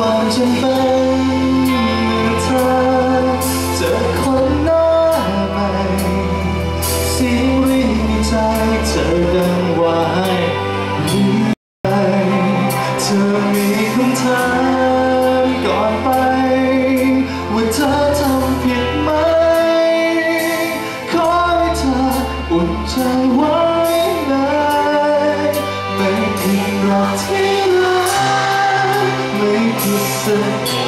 วามจำเป็นเมื่อเธอเจอคนหน้าใหม่เสียงรียกในใจเธอดังว่าให้รีบไปเธอมีคำถามก่อนไป ว่าเธอทำผิดไหม ขอให้เธออุ่นใจไว้เลยไม่ผิดหรอกที่ ผิ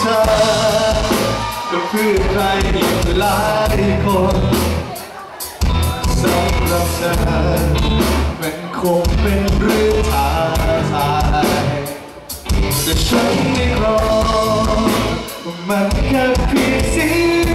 เธอก็เพื่อใครอีกหลายคนสำหรับเธอมันคงเป็นเรื่องท้าทายแต่ฉันไม่รอมันแค่เพียงสิ่ง